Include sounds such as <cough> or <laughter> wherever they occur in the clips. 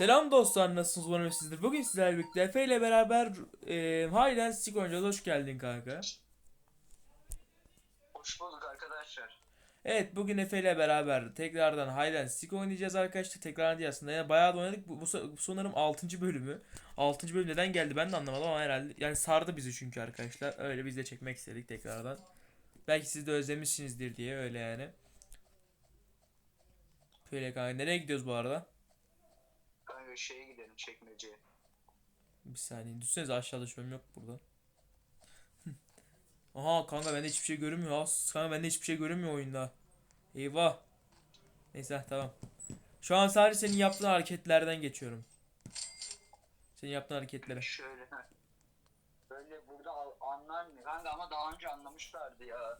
Selam dostlar nasılsınız umarım sizdir. Bugün sizlerle birlikte Efe ile beraber e, and Seek oynayacağız. Hoş geldin kanka. Hoş bulduk arkadaşlar. Evet bugün Efe ile beraber tekrardan and Seek oynayacağız arkadaşlar. Tekrardan değil aslında. Yani bayağı da oynadık. Bu, bu, bu sanırım 6. bölümü. 6. bölüm neden geldi ben de anlamadım ama herhalde yani sardı bizi çünkü arkadaşlar. Öyle biz de çekmek istedik tekrardan. Belki siz de özlemişsinizdir diye öyle yani. Şöyle kanka nereye gidiyoruz bu arada? Kanka şeye gidelim çekmeceye. Bir saniye. Düşsenize aşağıda şöyle yok burada. Aha kanka bende hiçbir şey görünmüyor. As kanka bende hiçbir şey görünmüyor oyunda. Eyvah. Neyse tamam. Şu an sadece senin yaptığın hareketlerden geçiyorum. Senin yaptığın hareketlere. Şöyle. Böyle burada anlar mı? Kanka ama daha önce anlamışlardı ya.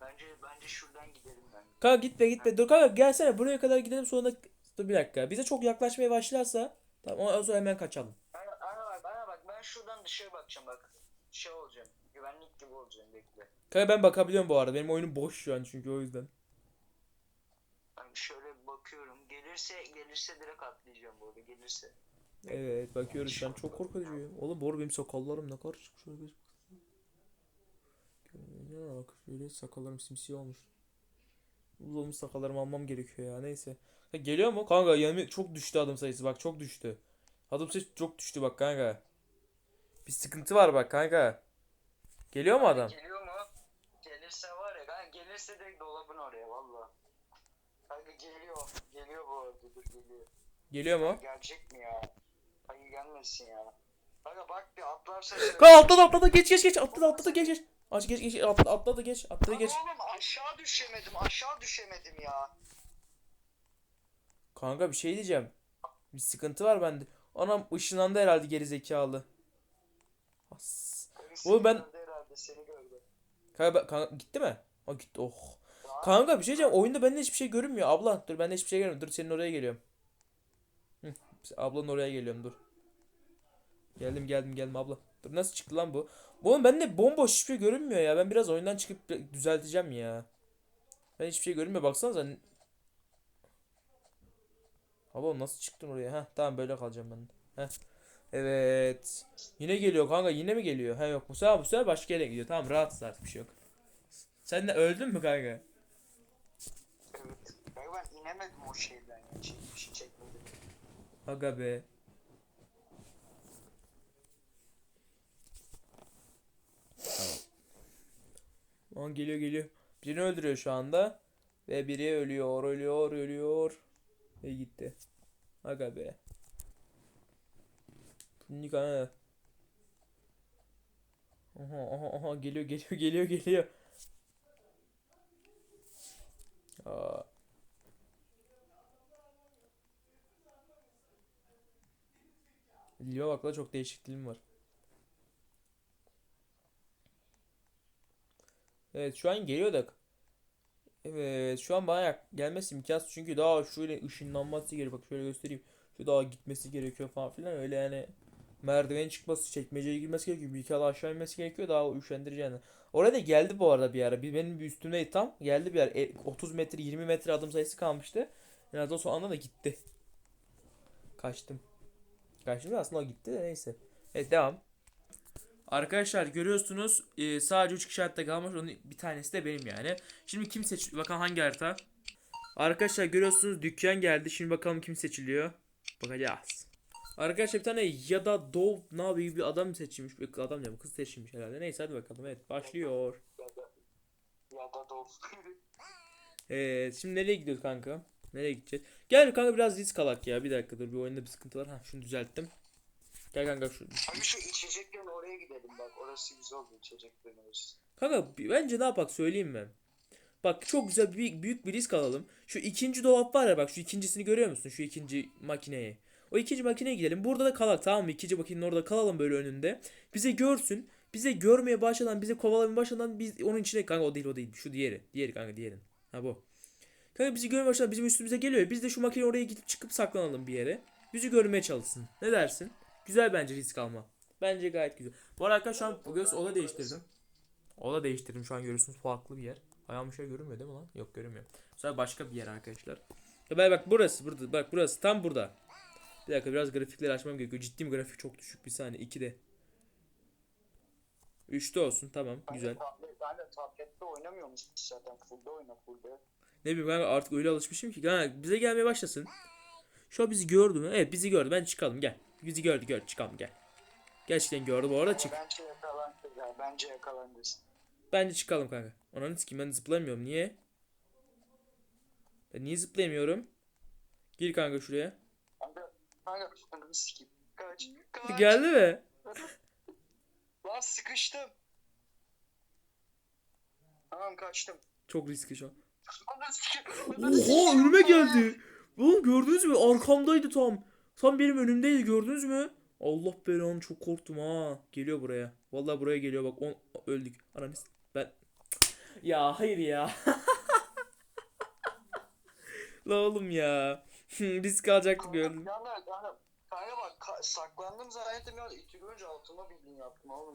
Bence bence şuradan gidelim ben. Kanka gitme gitme. Dur kanka gelsene buraya kadar gidelim sonra dur bir dakika. Bize çok yaklaşmaya başlarsa tamam ondan sonra hemen kaçalım. Ana, ana bak, ana bak ben şuradan dışarı bakacağım bak. Şey olacağım. Güvenlik gibi olacağım bekle. Kanka ben bakabiliyorum bu arada. Benim oyunum boş şu an çünkü o yüzden. Ben şöyle bakıyorum. Gelirse gelirse direkt atlayacağım bu arada gelirse. Evet bakıyoruz şu an çok korkutucu. Oğlum arada benim sakallarım ne kadar çıkmış şöyle bir Ya bak şöyle sakallarım simsiyah olmuş. Uzamış sakallarımı almam gerekiyor ya neyse. Ha, geliyor mu? Kanka yanıma çok düştü adım sayısı bak çok düştü. Adım sayısı çok düştü bak kanka. Bir sıkıntı var bak kanka. Geliyor mu adam? Geliyor mu? Gelirse var ya kanka gelirse direkt dolabın oraya valla. Kanka geliyor. Geliyor bu arada dur geliyor. Geliyor mu? Gelecek mi ya? Hayır gelmesin ya. Kanka bak bir atlarsa Kanka atladı atladı geç geç geç atladı atladı geç geç. Aç geç geç atladı atladı geç atladı Lan geç. Oğlum aşağı düşemedim aşağı düşemedim ya. Kanka bir şey diyeceğim. Bir sıkıntı var bende. Anam ışınlandı herhalde geri zekalı. As. Oğlum ben-. Kanka, kanka gitti mi? Ha gitti. Oh. Daha- Kanka bir şey diyeceğim. Oyunda bende hiçbir şey görünmüyor. Abla dur bende hiçbir şey görünmüyor. Dur senin oraya geliyorum. Hı, ablanın oraya geliyorum dur. Geldim geldim geldim abla. Dur nasıl çıktı lan bu? Oğlum bende bomboş hiçbir şey görünmüyor ya. Ben biraz oyundan çıkıp düzelteceğim ya. Ben hiçbir şey görünmüyor. Baksanıza. Abla nasıl çıktın oraya? Heh tamam böyle kalacağım ben. Heh. Evet. Yine geliyor kanka. Yine mi geliyor? Ha yok bu sefer bu sefer başka yere gidiyor. Tamam rahatsız artık bir şey yok. Sen de öldün mü kanka? Evet. Kanka ben inemedim o şeyden bir şey çekmedim. Aga be. Lan geliyor geliyor. Birini öldürüyor şu anda. Ve biri ölüyor, ölüyor, ölüyor. Ve gitti. Aga be. Nik ha. Aha aha aha geliyor geliyor <laughs> geliyor geliyor. Aa. Dilime bak la çok değişik dilim var. Evet şu an geliyor da. Evet şu an bana gelmesi imkansız çünkü daha şöyle ışınlanması gerekiyor. Bak şöyle göstereyim. Şu daha gitmesi gerekiyor falan filan öyle yani. Merdiven çıkması, çekmeceye girmesi gerekiyor. Bir adım aşağı inmesi gerekiyor. Daha üşendirici yani. Oraya da geldi bu arada bir ara. Benim bir üstümdeydi tam. Geldi bir ara. E, 30 metre 20 metre adım sayısı kalmıştı. Biraz da son anda da gitti. Kaçtım. Kaçtım da aslında gitti de neyse. Evet devam. Arkadaşlar görüyorsunuz e, sadece 3 kişi hayatta kalmış. Onun bir tanesi de benim yani. Şimdi kim seç... Bakalım hangi harita? Arkadaşlar görüyorsunuz dükkan geldi. Şimdi bakalım kim seçiliyor. Bakacağız. Arkadaşlar bir tane ya da Dov yapıyor bir adam seçilmiş. Bir adam ya kız seçilmiş herhalde. Neyse hadi bakalım. Evet başlıyor. Ya da. Evet şimdi nereye gidiyoruz kanka? Nereye gideceğiz? Gel kanka biraz risk alak ya. Bir dakika dur bir oyunda bir sıkıntı var. Ha şunu düzelttim. Gel kanka şu. Abi şu içeceklerin oraya gidelim bak. Orası güzel oldu içeceklerin orası. Kanka bence ne yapak söyleyeyim ben. Bak çok güzel bir büyük bir risk alalım. Şu ikinci dolap var ya bak şu ikincisini görüyor musun? Şu ikinci makineyi. O ikinci makineye gidelim. Burada da kalak tamam mı? İkinci makinenin orada kalalım böyle önünde. Bize görsün. Bize görmeye başladan, bize kovalamaya başladan biz onun içine kanka o değil o değil. Şu diğeri. Diğeri kanka diğerin. Ha bu. Kanka bizi görmeye başladan bizim üstümüze geliyor. Biz de şu makine oraya gidip çıkıp saklanalım bir yere. Bizi görmeye çalışsın. Ne dersin? Güzel bence risk alma. Bence gayet güzel. Bu arada arkadaşlar şu an göz oda değiştirdim. Oda değiştirdim şu an görüyorsunuz farklı bir yer. Ayağım bir şey görünmüyor değil mi lan? Yok görünmüyor. Sonra başka bir yer arkadaşlar. Ya bak bak burası burada bak burası tam burada. Bir dakika biraz grafikleri açmam gerekiyor. Ciddi mi grafik çok düşük bir saniye. 2'de. 3'te olsun tamam Ben güzel. Ben de tablette oynamıyormuş zaten. Full'de oyna full'de. Ne bileyim kanka artık öyle alışmışım ki. Kanka bize gelmeye başlasın. Şu an bizi gördü mü? Evet bizi gördü. Ben çıkalım gel. Bizi gördü gördü çıkalım gel. Gerçekten gördü bu arada çık. Bence yakalandı ya. Bence yakalandı. Bence çıkalım kanka. Ananı sikeyim ben zıplayamıyorum. Niye? Ben niye zıplayamıyorum? Gir kanka şuraya. Kanka, kanka, sikeyim. Kaç, kaç. Geldi mi? <laughs> Lan sıkıştım. Tamam kaçtım. Çok riskli şu an. Oha önüme geldi. Oğlum gördünüz mü? Arkamdaydı tam. Tam benim önümdeydi gördünüz mü? Allah belanı çok korktum ha. Geliyor buraya. Vallahi buraya geliyor bak. On, öldük. Ananı s- ben. Ya hayır ya. <laughs> La oğlum ya. Risk alacaktık öldüm. Kanka, bak ka- saklandım zannettim ya. İki gün önce altıma bildiğin yaptım oğlum.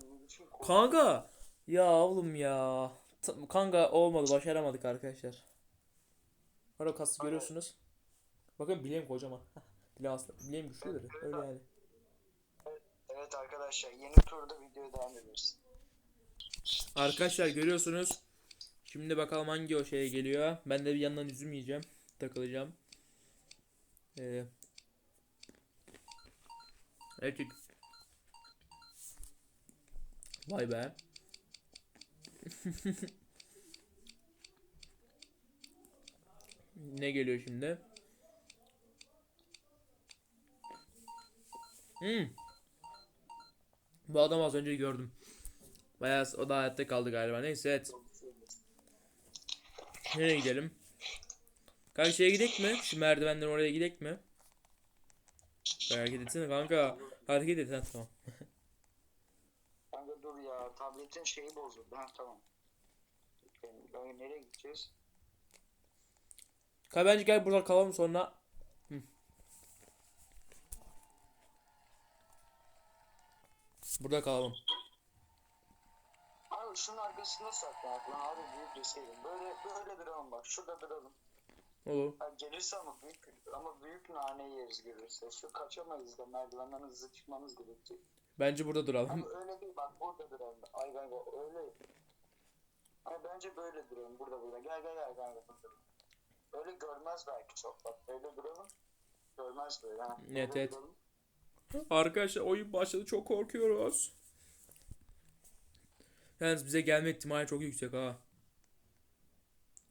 Kanka. Ya oğlum ya. Kanka olmadı başaramadık arkadaşlar. Ara kası görüyorsunuz. Bakın bileğim kocaman. <laughs> Bileğim bileğim güçlüdür. Öyle yani. Evet arkadaşlar yeni turda videoya devam ediyoruz. Arkadaşlar görüyorsunuz. Şimdi bakalım hangi o şeye geliyor. Ben de bir yandan üzüm yiyeceğim. Takılacağım. Ee, evet. Vay be. <laughs> ne geliyor şimdi? Hmm. Bu adamı az önce gördüm. Bayağı o da hayatta kaldı galiba. Neyse evet. Nereye gidelim? Kanka şeye gidek mi? Şu merdivenden oraya gidek mi? Kanka hareket etsene kanka. Hareket et ha tamam. <laughs> Kanka dur ya tabletin şeyi bozuldu. Ha tamam. Ben nereye gideceğiz? Kanka bence gel burada kalalım sonra. Burada kalalım. Abi şunun arkasında saklanak lan abi büyük riskeydim. Böyle böyle duralım bak şurada duralım. Olur. Ha, gelirse ama büyük ama büyük nane yeriz gelirse. Şu kaçamayız da merdivenden hızlı çıkmamız gerekecek. Bence burada duralım. Ama öyle değil bak burada duralım. Ay kanka öyle. Ay bence böyle duralım burada burada. Gel gel gel kanka burada. Öyle görmez belki çok bak. Öyle duralım. Görmez böyle. Ha. Evet, evet. duralım. Arkadaşlar oyun başladı çok korkuyoruz. Yalnız bize gelme ihtimali çok yüksek ha.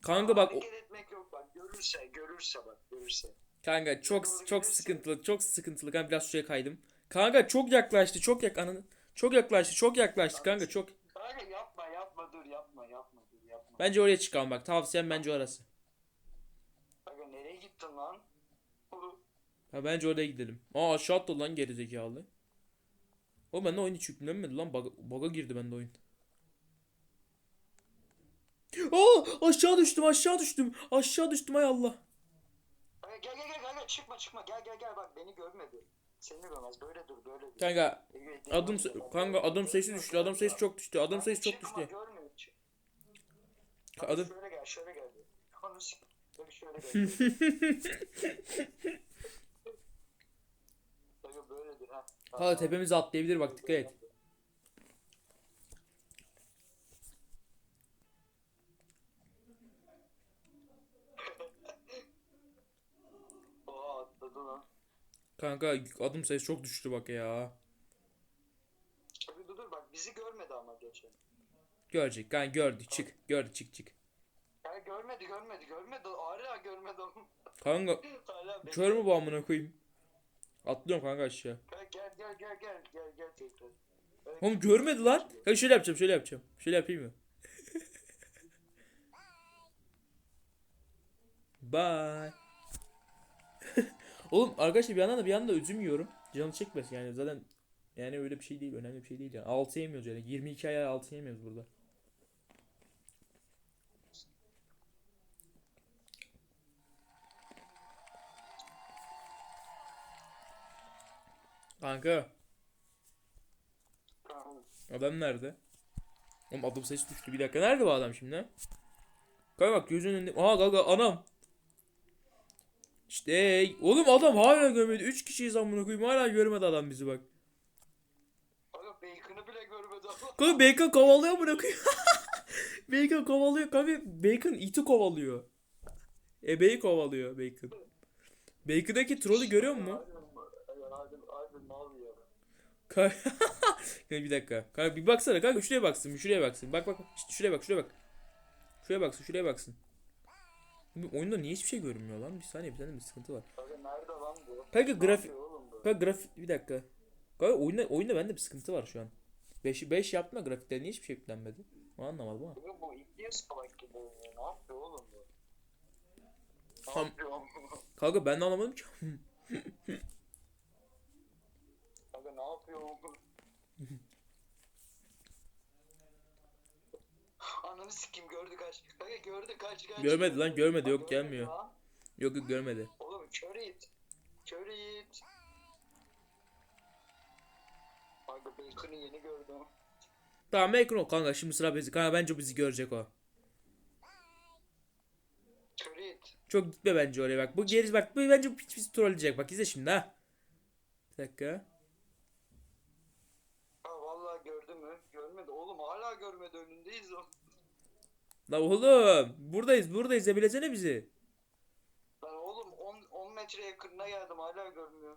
Kanka bak o- Hareket etmek yok bak. Görürse görürse bak görürse. Kanka çok Doğru çok gelirse- sıkıntılı, çok sıkıntılı. Kanka biraz şuraya kaydım. Kanka çok yaklaştı, çok yak ananı. Çok yaklaştı, çok yaklaştı kanka çok. Kanka yapma yapma dur yapma yapma dur yapma. Bence oraya çıkalım bak. Tavsiyem bence orası. Kanka nereye gittin lan? Ha bence oraya gidelim. Aa aşağı attı lan gerizekalı. O bende oyun hiç yüklenmedi lan. Bug, bug'a girdi bende oyun. Aa aşağı düştüm, aşağı düştüm. Aşağı düştüm hay Allah. Gel gel gel kanka çıkma çıkma gel gel gel bak beni görmedi. Seni görmez böyle dur böyle dur. Kanka Evet, adım evet, bak, kanka adım sayısı düştü. Adım sayısı çok düştü. Adım sayısı çok düştü. Adım Şöyle gel şöyle gel. Şöyle <laughs> gel. Kanka. Kanka tepemize atlayabilir bak dikkat et. Kanka adım sayısı çok düştü bak ya. Dur dur bak bizi görmedi ama geçen. Görecek. Kanka gördü. Çık. Gördü çık çık. Yani görmedi görmedi görmedi hala görmedi onu. Kanka <laughs> kör mü bu amına koyayım? Atlıyorum kanka aşağı. Gel gel gel gel gel gel gel tekrar. Oğlum görmedi lan. Kanka şöyle yapacağım şöyle yapacağım. Şöyle yapayım mı? <laughs> Bye. <laughs> Oğlum arkadaşlar bir yandan da bir yandan da üzüm yiyorum. Canı çekmesin yani zaten yani öyle bir şey değil önemli bir şey değil yani. 6 yemiyoruz yani 22 ay 6 yemiyoruz burada. Kanka adam nerede? Oğlum adım sesi düştü bir dakika. Nerede bu adam şimdi? Kanka bak gözünün önünde. Aha kanka anam. İşte oğlum adam hala görmedi. 3 kişiyiz amına koyayım. Hala görmedi adam bizi bak. Aga bacon'ı bile görmedi ama. Kanka Bacon kovalıyor amına koyayım. <laughs> Bacon kovalıyor kanka. Bacon iti kovalıyor. Ebeyi kovalıyor Bacon. Bacon'daki trolü görüyor musun? Aga hadi hadi mal ya. Kanka <laughs> bir dakika. Kanka bir baksana kanka şuraya baksın. Şuraya baksın. Bak bak. İşte şuraya bak şuraya bak. Şuraya baksın şuraya baksın. Bu oyunda niye hiçbir şey görünmüyor lan? Bir saniye bir tane bir sıkıntı var. Aga nerede lan bu? Kanka grafik kanka grafik bir dakika. Kanka oyunda oyunda bende bir sıkıntı var şu an. 5 5 yaptım da grafikte niye hiçbir şey yüklenmedi? Onu anlamadım ama. Aga bu ikiye salak gibi oynuyor. Ne yapıyor oğlum bu? Ne yapıyor? Kanka ben de anlamadım ki. <laughs> Yapıyor oğlum? <laughs> Ananı sikim gördü kaç. Aga gördü kaç kaç. Görmedi lan, görmedi, yok, gelmiyor. lan. Yok yok görmedi. Oğlum kör it. Kör it. Aga Bacon'ı yeni gördüm. Tamam Bacon o kanka şimdi sıra bizi. Kanka bence bizi görecek o. Kör it. Çok gitme bence oraya bak. Bu geri bak. Bu bence hiç bizi trolleyecek. Bak izle şimdi ha. Bir dakika. Ha vallahi gördü mü? Görmedi. Oğlum hala görmedi önündeyiz o. La oğlum buradayız buradayız izlebilesene bizi. Lan oğlum 10 10 metre yakınına geldim hala görmüyor.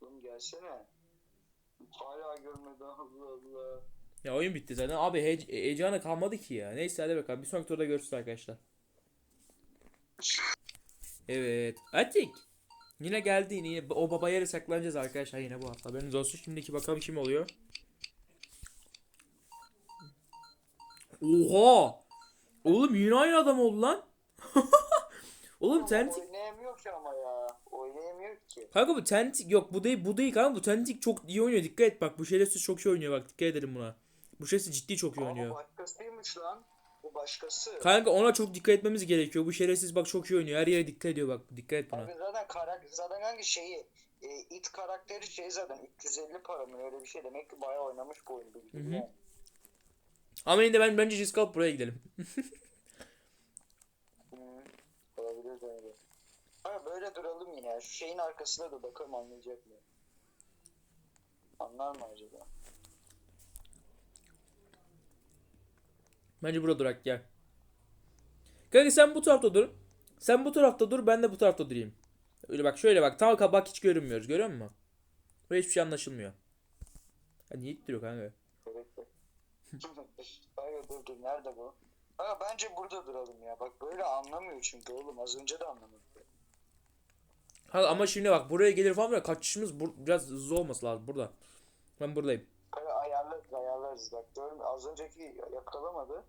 Oğlum gelsene. Hala görmedi Allah Allah. Ya oyun bitti zaten. Abi hece- heyecanı kalmadı ki ya. Neyse hadi bakalım. Bir sonraki turda görüşürüz arkadaşlar. <laughs> Evet. Atik. Yine geldi yine. o baba yere saklanacağız arkadaşlar yine bu hafta. Haberiniz olsun. Şimdiki bakalım kim oluyor. Oha. Oğlum yine aynı adam oldu lan. <laughs> Oğlum Tentik. Oynayamıyor ki ama ya. Oynayamıyor ki. Kanka bu Tentik yok bu değil bu değil kanka bu Tentik çok iyi oynuyor dikkat et bak bu şerefsiz çok iyi oynuyor bak dikkat ederim buna. Bu şerefsiz ciddi çok iyi Ama oynuyor. başkasıymış lan. Bu başkası. Kanka ona çok dikkat etmemiz gerekiyor. Bu şerefsiz bak çok iyi oynuyor. Her yere dikkat ediyor bak. Dikkat et Abi buna. zaten karakter zaten hangi şeyi e, it karakteri şey zaten 350 para mı öyle bir şey demek ki bayağı oynamış bu oyunu bildiğin. Hı hı. yani. Ama yine de ben bence risk alıp buraya gidelim. <laughs> Olabilir bence. Ama böyle duralım yine. Şu şeyin arkasında da bakalım anlayacak mı? Anlar mı acaba? Bence burada durak gel. Kanka sen bu tarafta dur. Sen bu tarafta dur ben de bu tarafta durayım. Öyle bak şöyle bak tam kabak hiç görünmüyoruz görüyor musun? Böyle hiçbir şey anlaşılmıyor. Ya niye ittiriyor kanka? <laughs> Hayır dur dur nerede bu? Ha bence burada duralım ya. Bak böyle anlamıyor çünkü oğlum az önce de anlamadı. Ha, ama şimdi bak buraya gelir falan böyle kaçışımız biraz hızlı olması lazım burada. Ben buradayım. Böyle ayarlarız ayarlarız bak görme az önceki yakalamadı.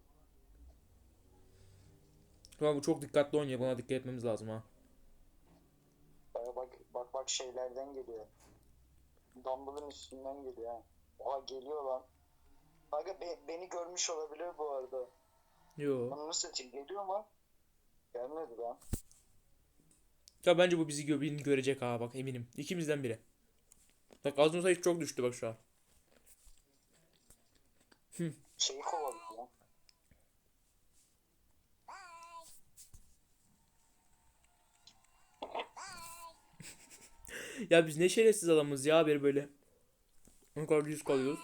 Ama bu çok dikkatli oynuyor. Buna dikkat etmemiz lazım ha. Bak bak bak, bak şeylerden geliyor. Dumbbell'ın üstünden geliyor ha. Oha geliyor lan. Aga be- beni görmüş olabilir bu arada. Yo. Onu nasıl satayım geliyor mu? Gelmedi lan. Ya bence bu bizi gö birini görecek ha bak eminim. İkimizden biri. Bak az sayısı çok düştü bak şu an. Şeyi kovaladı lan. Ya biz ne şerefsiz adamız ya haberi böyle. Ne kadar yüz kalıyoruz.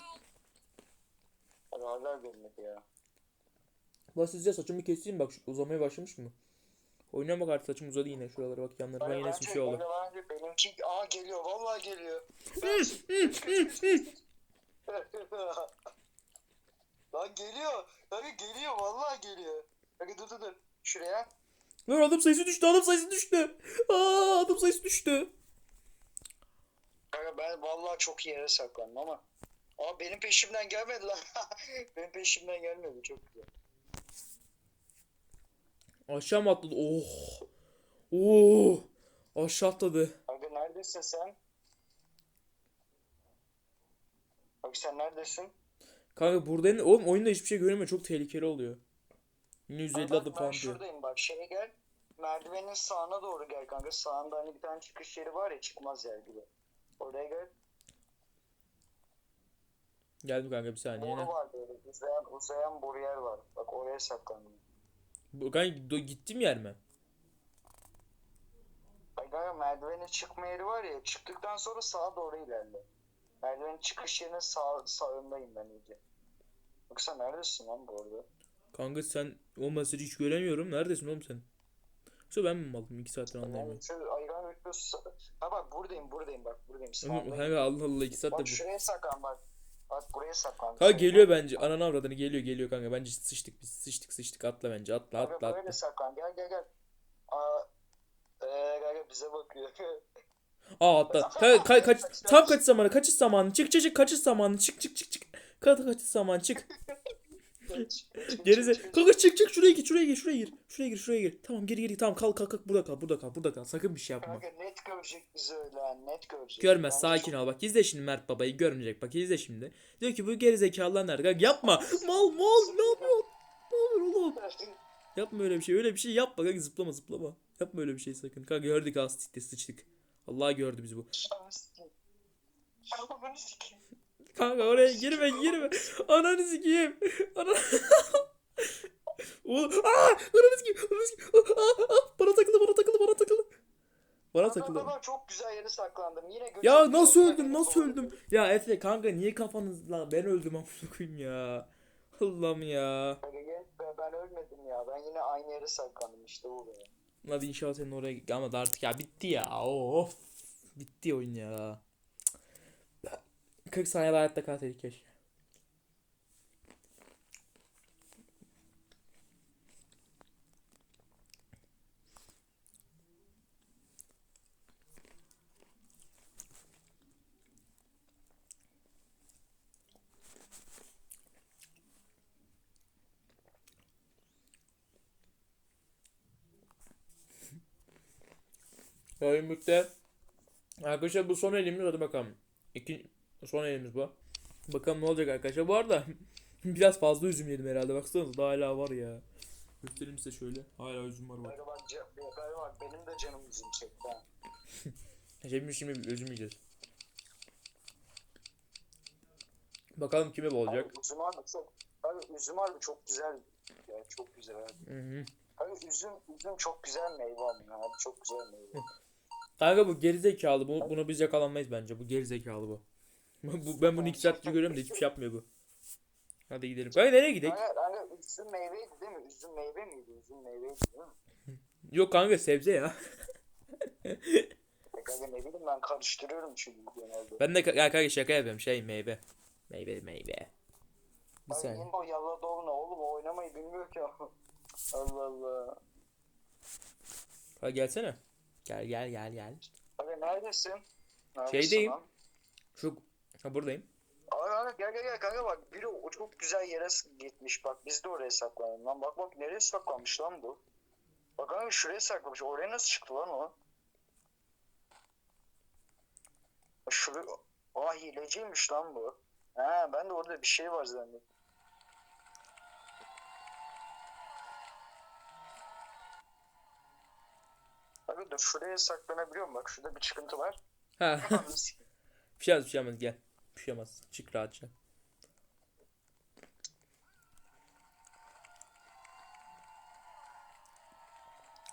Aga hala gelmedi ya. Bak sizce saçımı keseyim bak uzamaya başlamış mı? Oyuna bak artık saçım uzadı yine şuralara bak yanlarına yine bence- simsiyah oldu. bence benimki aa geliyor vallahi geliyor. <laughs> Lan geliyor. Aga geliyor vallahi geliyor. Aga dur dur dur. Şuraya. Lan adım sayısı düştü adım sayısı düştü. Aa adım sayısı düştü. Aga ben vallahi çok iyi yere saklandım ama. Aa benim peşimden gelmedi lan. <laughs> benim peşimden gelmedi çok güzel. Aşağı mı atladı? Oh. Oh. Aşağı atladı. Aga neredesin sen? Abi sen neredesin? Kanka burada oğlum oyunda hiçbir şey göremiyor. Çok tehlikeli oluyor. Yine Aa, 150 bak, adım ben falan diyor. şuradayım bak şeye gel. Merdivenin sağına doğru gel kanka. Sağında hani bir tane çıkış yeri var ya çıkmaz yer gibi. Oraya gel. Geldim kanka bir saniye. Boru var böyle. Uzayan, uzayan boru yer var. Bak oraya saklandım. Bu kanka do- gittim yer mi? Ay kanka merdivenin çıkma yeri var ya çıktıktan sonra sağa doğru ilerle. Merdivenin çıkış yerinin sağ, sağındayım ben iyice. Yoksa neredesin lan bu arada? Kanka sen o mesajı hiç göremiyorum. Neredesin oğlum sen? Yoksa ben mi malım? 2 saattir anlayamıyorum. Bekliyorsun. Ha bak buradayım buradayım bak buradayım Ama sağındayım. kanka Allah Allah 2 saatte Bak bu. şuraya saklan bak. Bak buraya saklan. Kanka geliyor bence. Ananı avradını geliyor geliyor kanka. Bence sıçtık biz. Sıçtık sıçtık. Atla bence. Atla Kanka atla böyle atla. saklan gel gel gel. Aa, eee kanka bize bakıyor. Aa atla. <laughs> Kanka ka- kaç tam kaçış zamanı. Kaçış zamanı. Çık çık çık kaçış zamanı. Çık çık çık çık. Kanka kaçış zamanı çık. <laughs> Gerize. Kanka çık çık şuraya gir şuraya gir şuraya gir. Şuraya gir şuraya gir. Tamam geri geri tamam kalk kalk kalk burada kal burada kal burada kal. Sakın bir şey yapma. Kanka net görecek bizi öyle net görecek. Görmez sakin çok- ol bak izle şimdi Mert babayı görmeyecek bak izle şimdi. Diyor ki bu gerizekalılar nerede? Kanka yapma. Mal mal ne yapıyorsun? Ne yapıyorsun oğlum? <laughs> Yapma öyle bir şey. Öyle bir şey yapma kanka zıplama zıplama. Yapma öyle bir şey sakın. Kanka gördük az siktir sıçtık. Allah gördü bizi bu. Sikeyim. Ananı sikeyim. Kanka oraya girme girme. Ananı sikeyim. Ananı... <laughs> Oğlum aa ananı sikeyim. Ananı sikeyim. Aa, aa. Bana takıldı bana takıldı bana takıldı. Bana takıldı. bak, çok güzel yere saklandım. Yine Ya nasıl öldüm nasıl öldüm? Ya Efe kanka niye kafanızla ben öldüm amına koyayım ya. Allah'ım ya. Ben, ölmedim ya. Ben yine aynı yere saklandım işte bu be. Hadi inşallah senin oraya ama da artık ya bitti ya. Of. Bitti oyun ya. 40 saniye daha hayatta kalsaydık keşke. Oyun bitti. Arkadaşlar bu son elimiz hadi bakalım. İki, son elimiz bu. Bakalım ne olacak arkadaşlar. Bu arada <laughs> biraz fazla üzüm yedim herhalde. Baksanıza daha hala var ya. Göstereyim size şöyle. Hala üzüm var bak. Bak, bak benim de canım üzüm çekti ha. <laughs> Şimdi şimdi üzüm yiyeceğiz. Bakalım kime bu olacak. Abi, üzüm harbi çok, abi üzüm harbi çok güzel. Ya çok güzel abi. Hı hı. Abi üzüm, üzüm çok güzel meyve abi ya. Abi çok güzel meyve. Kanka bu gerizekalı. Bu, bunu biz yakalanmayız bence. Bu gerizekalı bu. Bu ben bunu iki saattir görüyorum da hiçbir şey yapmıyor bu. Hadi gidelim. Kanka nereye gidelim? Kanka, kanka üzüm meyveydi değil mi? Üzüm meyve miydi? Üzüm meyveydi değil mi? Yok kanka sebze ya. E Kanka ne bileyim ben karıştırıyorum çünkü genelde. Ben de ya kanka şaka yapıyorum. Şey meyve. Meyve meyve. Bir saniye. yine o yalla doğru ne oğlum o oynamayı bilmiyor ki. <laughs> Allah Allah. Hadi gelsene. Gel gel gel gel. Abi neredesin? Neredesin Şeydeyim. lan? Şu ha buradayım. Abi abi gel gel gel kanka bak biri o çok güzel yere gitmiş bak biz de oraya saklanalım lan bak bak nereye saklanmış lan bu? Bak abi şuraya saklamış oraya nasıl çıktı lan o? Şuraya Aa hileciymiş lan bu. Ha ben de orada bir şey var zannettim. Abi dur şuraya saklanabiliyorum bak şurada bir çıkıntı var. Ha. <laughs> Bir şey olmaz bir şey olmaz gel. Bir şey olmaz. Çık rahatça.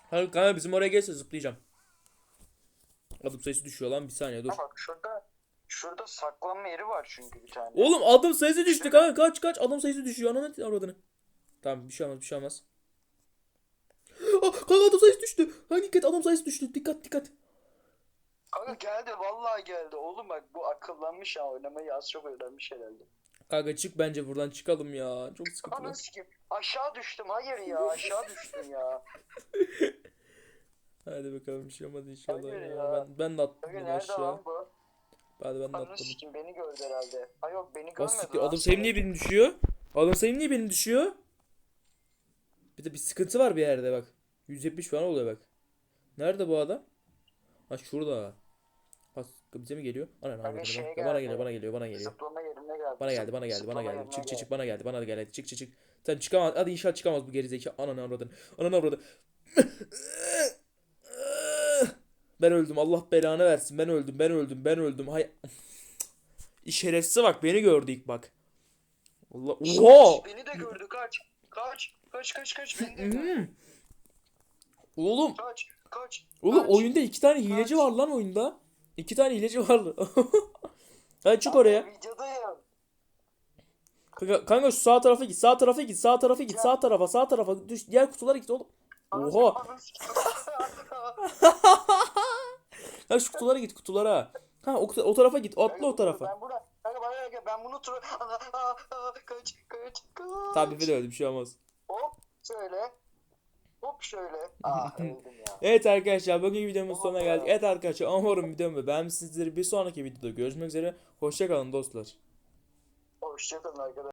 Kanka kanka bizim oraya gelse zıplayacağım. Adım sayısı düşüyor lan bir saniye dur. Ha bak şurada şurada saklanma yeri var çünkü bir tane. Oğlum adım sayısı düştü kanka kaç kaç adım sayısı düşüyor ananı avradını. Tamam bir şey olmaz bir şey olmaz. <gasps> Ah, kanka adım sayısı düştü. Hangi dikkat adım sayısı düştü. Dikkat dikkat. Kanka geldi vallahi geldi. Oğlum bak bu akıllanmış ya oynamayı az çok öğrenmiş herhalde. Kanka çık bence buradan çıkalım ya. Çok sıkıntılı. Ananı sikeyim. Aşağı düştüm hayır ya aşağı düştüm ya. <laughs> Hadi bakalım bir şey olmaz inşallah Hayır ya. ya. Ben, ben de attım Kanka bunu nerede aşağı. lan bu? Hadi ben de Ananı atladım. sikeyim beni gördü herhalde. Ha yok beni görmedi siktir. lan. Adım sayım niye benim düşüyor? Adım sayım niye benim düşüyor? Bir de bir sıkıntı var bir yerde bak. 170 falan oluyor bak. Nerede bu adam? Ha şurada. Bize mi geliyor? Ana yapıyor? şeye Bana, bana geldi. geliyor, bana geliyor, bana geliyor. Zıplama yerine geldi. Bana geldi, bana geldi, bana geldi. Çık çık çık bana geldi, bana geldi. Çık çık çık. Sen çıkamaz. Hadi inşallah çıkamaz bu gerizekalı. Ananı avradın. Ananı avradın. Ben öldüm. Allah belanı versin. Ben öldüm. Ben öldüm. Ben öldüm. Hay şerefsize bak beni gördü ilk bak. Allah. Oha! Beni de gördü kaç. Kaç. Kaç kaç kaç. Beni de gör. Hmm. Oğlum, Kaç kaç. oğlum kaç. oyunda iki tane hileci Kaç. var lan oyunda. İki tane hileci var. <laughs> Hadi çık oraya. Videodayım. Kanka, kanka şu sağ tarafa git. Sağ tarafa git. Sağ tarafa git. Sağ tarafa. Sağ tarafa. Düş. Diğer kutulara git oğlum. Oha. <laughs> Ha şu kutulara git kutulara. Ha o, o tarafa git. Atla o tarafa. Ben buna, kanka bana gel ben bunu tur. Kaç kaç kaç. Tabii bir de öyle bir şey olmaz. Hop şöyle. Hop şöyle. <laughs> Ah öldüm ya. Evet arkadaşlar bugün videomuz sonuna geldik. Evet arkadaşlar umarım videomu beğenmişsinizdir. Bir sonraki videoda görüşmek üzere. Hoşçakalın dostlar. Hoşçakalın arkadaşlar.